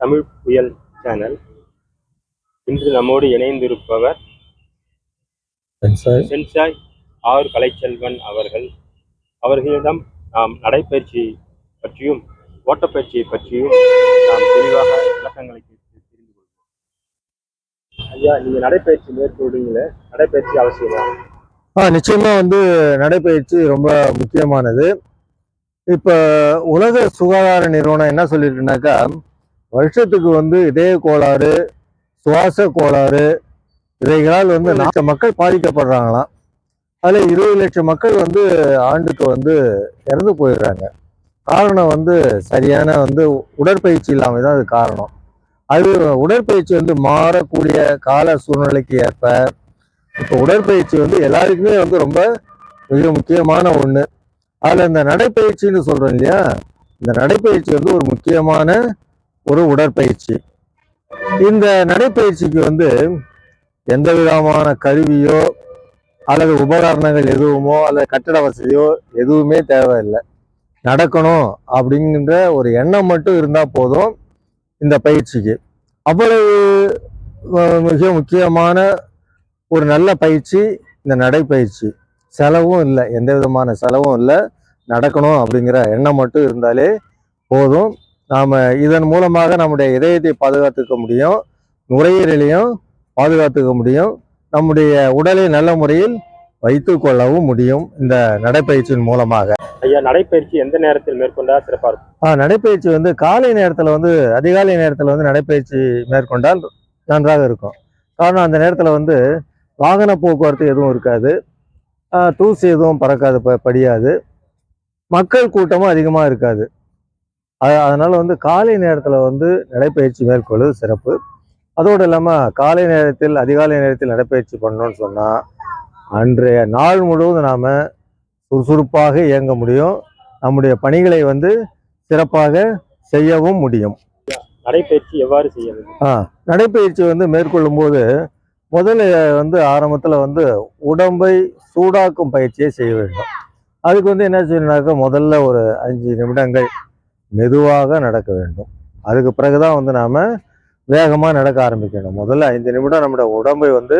தமிழ் புயல் சேனல் இன்று நம்மோடு இணைந்திருப்பவர் சென்சாய். ஆர் கலைச்செல்வன் அவர்கள். அவர்களிடம் நாம் நடைப்பயிற்சி பற்றியும் ஓட்டப்பயிற்சியை பற்றியும் நாம் தெளிவாக விளக்கங்களை கேட்டு தெரிந்து கொள்வோம். ஐயா நீங்க நடைப்பயிற்சி மேற்கொள்றீங்களே நடைப்பயிற்சி அவசியமா? ஆ நிச்சயமா வந்து நடைப்பயிற்சி ரொம்ப முக்கியமானது. இப்போ உலக சுகாதார நிறுவனம் என்ன சொல்லியிருக்குனாக்கா வருஷத்துக்கு வந்து இதய கோளாறு சுவாச கோளாறு இவைகளால் வந்து லட்சம் மக்கள் பாதிக்கப்படுறாங்களாம். அதில் இருபது லட்சம் மக்கள் வந்து ஆண்டுக்கு வந்து இறந்து போயிடுறாங்க. காரணம் வந்து சரியான வந்து உடற்பயிற்சி இல்லாமல் தான் அது காரணம். அது உடற்பயிற்சி வந்து மாறக்கூடிய கால சூழ்நிலைக்கு ஏற்ப இப்போ உடற்பயிற்சி வந்து எல்லாருக்குமே வந்து ரொம்ப மிக முக்கியமான ஒன்று அதில் இந்த நடைப்பயிற்சின்னு சொல்கிறோம் இல்லையா? இந்த நடைப்பயிற்சி வந்து ஒரு முக்கியமான ஒரு உடற்பயிற்சி. இந்த நடைப்பயிற்சிக்கு வந்து எந்த விதமான கருவியோ அல்லது உபகரணங்கள் எதுவுமோ அல்லது கட்டட வசதியோ எதுவுமே தேவையில்லை. நடக்கணும் அப்படிங்கிற ஒரு எண்ணம் மட்டும் இருந்தால் போதும் இந்த பயிற்சிக்கு. அவ்வளவு மிக முக்கியமான ஒரு நல்ல பயிற்சி இந்த நடைப்பயிற்சி. செலவும் இல்லை எந்த விதமான செலவும் இல்லை நடக்கணும் அப்படிங்கிற எண்ணம் மட்டும் இருந்தாலே போதும். நாம் இதன் மூலமாக நம்முடைய இதயத்தை பாதுகாத்துக்க முடியும் நுரையீரலையும் பாதுகாத்துக்க முடியும் நம்முடைய உடலை நல்ல முறையில் வைத்து கொள்ளவும் முடியும் இந்த நடைப்பயிற்சியின் மூலமாக. ஐயா நடைப்பயிற்சி எந்த நேரத்தில் மேற்கொண்டா சிறப்பா இருக்கும்? ஆ, நடைப்பயிற்சி வந்து காலை நேரத்தில் வந்து அதிகாலை நேரத்தில் வந்து நடைப்பயிற்சி மேற்கொண்டால் நன்றாக இருக்கும். காரணம் அந்த நேரத்தில் வந்து வாகன போக்குவரத்து எதுவும் இருக்காது. தூசி எதுவும் பறக்காது ப படியாது. மக்கள் கூட்டமும் அதிகமாக இருக்காது. அதனால வந்து காலை நேரத்தில் வந்து நடைப்பயிற்சி மேற்கொள்வது சிறப்பு. அதோடு இல்லாமல் காலை நேரத்தில் அதிகாலை நேரத்தில் நடைப்பயிற்சி பண்ணோம்னு சொன்னால் அன்றைய நாள் முழுவதும் நாம் சுறுசுறுப்பாக இயங்க முடியும். நம்முடைய பணிகளை வந்து சிறப்பாக செய்யவும் முடியும். நடைப்பயிற்சி எவ்வாறு செய்ய ஆ நடைப்பயிற்சி வந்து மேற்கொள்ளும் போது முதல்ல வந்து ஆரம்பத்தில் வந்து உடம்பை சூடாக்கும் பயிற்சியை செய்ய வேண்டும். அதுக்கு வந்து என்ன செய்யணும்னாக்கா முதல்ல ஒரு அஞ்சு நிமிடங்கள் மெதுவாக நடக்க வேண்டும். அதுக்கு பிறகுதான் வந்து நாம் வேகமாக நடக்க ஆரம்பிக்கணும். முதல்ல ஐந்து நிமிடம் நம்முடைய உடம்பை வந்து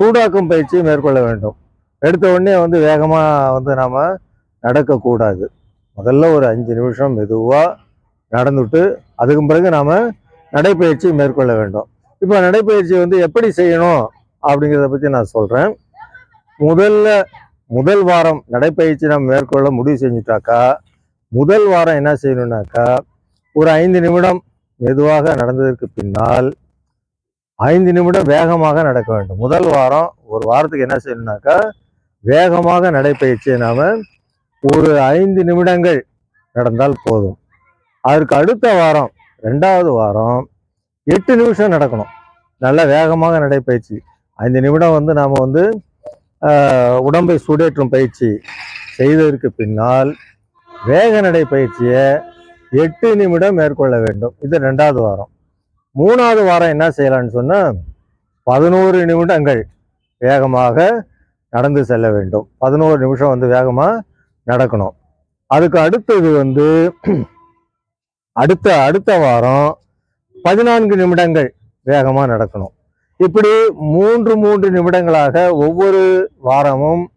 சூடாக்கும் பயிற்சியை மேற்கொள்ள வேண்டும். எடுத்த உடனே வந்து வேகமாக வந்து நாம் நடக்கக்கூடாது. முதல்ல ஒரு அஞ்சு நிமிஷம் மெதுவாக நடந்துட்டு அதுக்கு பிறகு நாம் நடைப்பயிற்சி மேற்கொள்ள வேண்டும். இப்போ நடைப்பயிற்சி வந்து எப்படி செய்யணும் அப்படிங்கிறத பற்றி நான் சொல்கிறேன் முதல்ல முதல் வாரம் நடைப்பயிற்சி நம்ம மேற்கொள்ள முடிவு செஞ்சுட்டாக்கா முதல் வாரம் என்ன செய்யணும்னாக்கா ஒரு ஐந்து நிமிடம் மெதுவாக நடந்ததற்கு பின்னால் ஐந்து நிமிடம் வேகமாக நடக்க வேண்டும். முதல் வாரம் ஒரு வாரத்துக்கு என்ன செய்யணும்னாக்கா வேகமாக நடைப்பயிற்சியை நாம் ஒரு ஐந்து நிமிடங்கள் நடந்தால் போதும். அதற்கு அடுத்த வாரம் ரெண்டாவது வாரம் எட்டு நிமிஷம் நடக்கணும். நல்ல வேகமாக நடைப்பயிற்சி ஐந்து நிமிடம் வந்து நாம் வந்து உடம்பை சூடேற்றும் பயிற்சி செய்ததற்கு பின்னால் வேக நடை பயிற்சியை எட்டு நிமிடம் மேற்கொள்ள வேண்டும். இது ரெண்டாவது வாரம். மூணாவது வாரம் என்ன செய்யலாம்னு சொன்னால் பதினோரு நிமிடங்கள் வேகமாக நடந்து செல்ல வேண்டும். பதினோரு நிமிஷம் வந்து வேகமாக நடக்கணும். அதுக்கு அடுத்தது வந்து அடுத்த அடுத்த வாரம் பதினான்கு நிமிடங்கள் வேகமாக நடக்கணும். இப்படி மூன்று மூன்று நிமிடங்களாக ஒவ்வொரு வாரமும்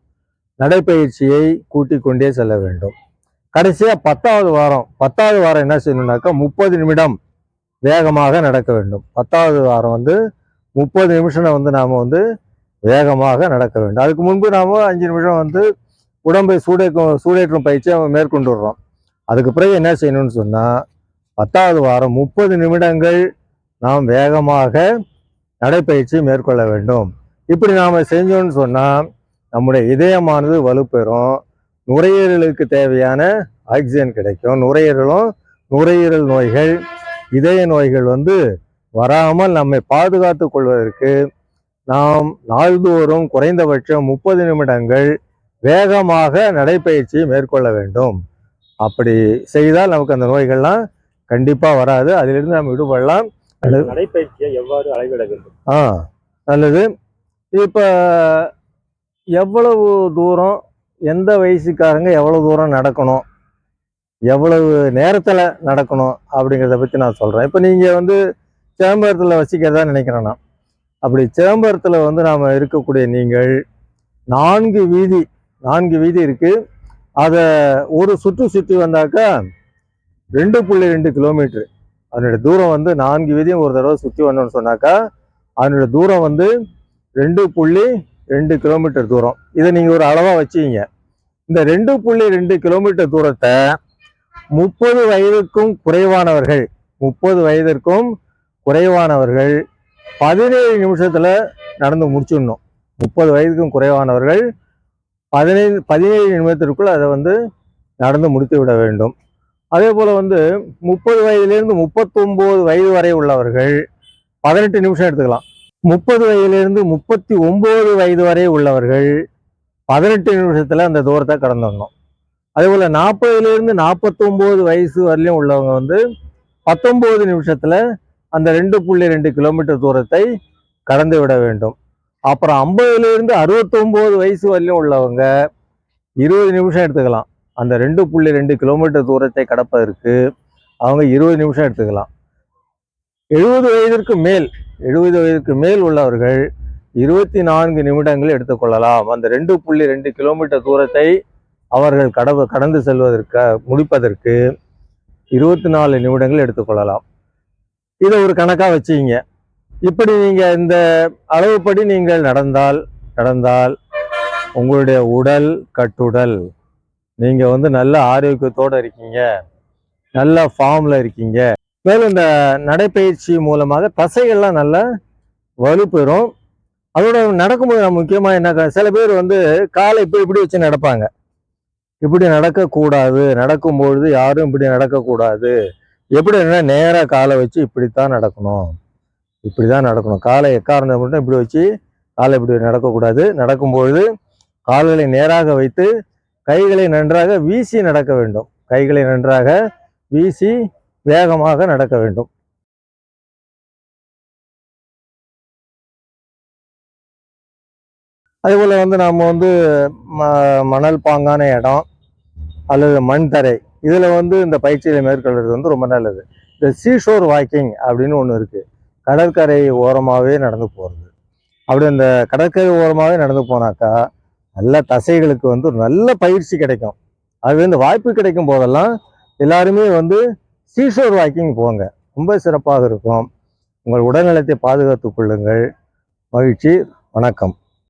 நடைப்பயிற்சியை கூட்டிக் கொண்டே செல்ல வேண்டும். கடைசியா பத்தாவது வாரம் பத்தாவது வாரம் என்ன செய்யணும்னாக்கா முப்பது நிமிடம் வேகமாக நடக்க வேண்டும். பத்தாவது வாரம் வந்து முப்பது நிமிஷம் வந்து நாம் வந்து வேகமாக நடக்க வேண்டும். அதுக்கு முன்பு நாம் அஞ்சு நிமிஷம் வந்து உடம்பை சூடேக்கும் சூடேற்றும் பயிற்சியை மேற்கொண்டு வர்றோம் அதுக்கு பிறகு என்ன செய்யணும்னு சொன்னால் பத்தாவது வாரம் முப்பது நிமிடங்கள் நாம் வேகமாக நடைப்பயிற்சி மேற்கொள்ள வேண்டும். இப்படி நாம் செஞ்சோம்னு சொன்னால் நம்முடைய இதயமானது வலுப்பெறும். நுரையீரலுக்கு தேவையான ஆக்சிஜன் கிடைக்கும். நுரையீரலும் நுரையீரல் நோய்கள் இதய நோய்கள் வந்து வராமல் நம்மை பாதுகாத்து கொள்வதற்கு நாம் நாள்தோறும் குறைந்தபட்சம் முப்பது நிமிடங்கள் வேகமாக நடைப்பயிற்சி மேற்கொள்ள வேண்டும். அப்படி செய்தால் நமக்கு அந்த நோய்கள்லாம் கண்டிப்பாக வராது. அதிலிருந்து நம்ம விடுபடலாம். நடைப்பயிற்சியை எவ்வாறு அளவிட வேண்டும்? ஆ நல்லது. இப்போ எவ்வளவு தூரம் எந்த வயசுக்காரங்க எவ்வளோ தூரம் நடக்கணும்? எவ்வளவு நேரத்தில் நடக்கணும்? அப்படிங்கிறத பற்றி நான் சொல்கிறேன் இப்போ நீங்கள் வந்து சிதம்பரத்தில் வசிக்கிறதா நினைக்கிறேன் நான் அப்படி சிதம்பரத்தில் வந்து நாம் இருக்கக்கூடிய நீங்கள் நான்கு வீதி நான்கு வீதி இருக்குது அதை ஒரு சுற்று சுற்றி வந்தாக்கா ரெண்டு புள்ளி ரெண்டு கிலோமீட்ரு அதனுடைய தூரம் வந்து நான்கு வீதியும் ஒரு தடவை சுற்றி வந்தோம்னு சொன்னாக்கா அதனுடைய தூரம் வந்து ரெண்டு புள்ளி ரெண்டு கிலோமீட்டர் தூரம். இதை நீங்கள் ஒரு அளவாக வச்சுக்கிங்க. இந்த ரெண்டு புள்ளி ரெண்டு கிலோமீட்டர் தூரத்தை முப்பது வயதுக்கும் குறைவானவர்கள் முப்பது வயதிற்கும் குறைவானவர்கள் பதினேழு நிமிஷத்தில் நடந்து முடிச்சிடணும். முப்பது வயதுக்கும் குறைவானவர்கள் பதினைந்து பதினேழு நிமிடத்திற்குள் அதை வந்து நடந்து முடித்து விட வேண்டும். அதே போல் வந்து முப்பது வயதிலிருந்து முப்பத்தொம்போது வயது வரை உள்ளவர்கள் பதினெட்டு நிமிஷம் எடுத்துக்கலாம். முப்பது வயதிலிருந்து முப்பத்தி ஒம்பது வயது வரை உள்ளவர்கள் பதினெட்டு நிமிஷத்தில் அந்த தூரத்தை கடந்துடணும் அதே போல நாற்பதுலேருந்து நாற்பத்தொம்போது வயசு வரலையும் உள்ளவங்க வந்து பத்தொம்போது நிமிஷத்தில் அந்த ரெண்டு புள்ளி ரெண்டு கிலோமீட்டர் தூரத்தை கடந்து விட வேண்டும். அப்புறம் ஐம்பதுலேருந்து அறுபத்தொம்போது வயசு வரலையும் உள்ளவங்க இருபது நிமிஷம் எடுத்துக்கலாம். அந்த ரெண்டு புள்ளி ரெண்டு கிலோமீட்டர் தூரத்தை கடப்பதற்கு அவங்க இருபது நிமிஷம் எடுத்துக்கலாம். எழுபது வயதிற்கு மேல் எழுபது வயதிற்கு மேல் உள்ளவர்கள் இருபத்தி நான்கு நிமிடங்கள் எடுத்துக்கொள்ளலாம். அந்த ரெண்டு புள்ளி ரெண்டு கிலோமீட்டர் தூரத்தை அவர்கள் கடவு கடந்து செல்வதற்கு முடிப்பதற்கு இருபத்தி நாலு நிமிடங்கள் எடுத்துக்கொள்ளலாம். இதை ஒரு கணக்காக வச்சுக்கிங்க. இப்படி நீங்கள் இந்த அளவுப்படி நீங்கள் நடந்தால் நடந்தால் உங்களுடைய உடல் கட்டுடல். நீங்கள் வந்து நல்ல ஆரோக்கியத்தோடு இருக்கீங்க. நல்ல ஃபார்மில் இருக்கீங்க. மேலும் இந்த நடைப்பயிற்சி மூலமாக தசைகள்லாம் நல்லா வலுப்பெறும். அதோட நடக்கும்போது நம்ம முக்கியமாக என்ன க- சில பேர் வந்து காலை இப்படி இப்படி வச்சு நடப்பாங்க. இப்படி நடக்கக்கூடாது. நடக்கும்பொழுது யாரும் இப்படி நடக்கக்கூடாது. எப்படின்னா நேராக காலை வச்சு இப்படித்தான் நடக்கணும். இப்படி தான் நடக்கணும். காலை எக்காரணம் மட்டும் இப்படி வச்சு காலை இப்படி நடக்கக்கூடாது. நடக்கும்பொழுது கால்களை நேராக வைத்து கைகளை நன்றாக வீசி நடக்க வேண்டும். கைகளை நன்றாக வீசி வேகமாக நடக்க வேண்டும். அதேபோல் வந்து நம்ம வந்து ம மணல் பாங்கான இடம் அல்லது மண் தரை இதில் வந்து இந்த பயிற்சியை மேற்கொள்வது வந்து ரொம்ப நல்லது. இந்த சீஷோர் வாக்கிங் அப்படின்னு ஒன்று இருக்குது கடற்கரை ஓரமாகவே நடந்து போகிறது அப்படி அந்த கடற்கரை ஓரமாகவே நடந்து போனாக்கா நல்ல தசைகளுக்கு வந்து ஒரு நல்ல பயிற்சி கிடைக்கும். அது இந்த வாய்ப்பு கிடைக்கும் போதெல்லாம் எல்லாருமே வந்து சீஷோர் வாக்கிங் போங்க. ரொம்ப சிறப்பாக இருக்கும். உங்கள் உடல்நலத்தை பாதுகாத்துக் கொள்ளுங்கள். மகிழ்ச்சி. வணக்கம்.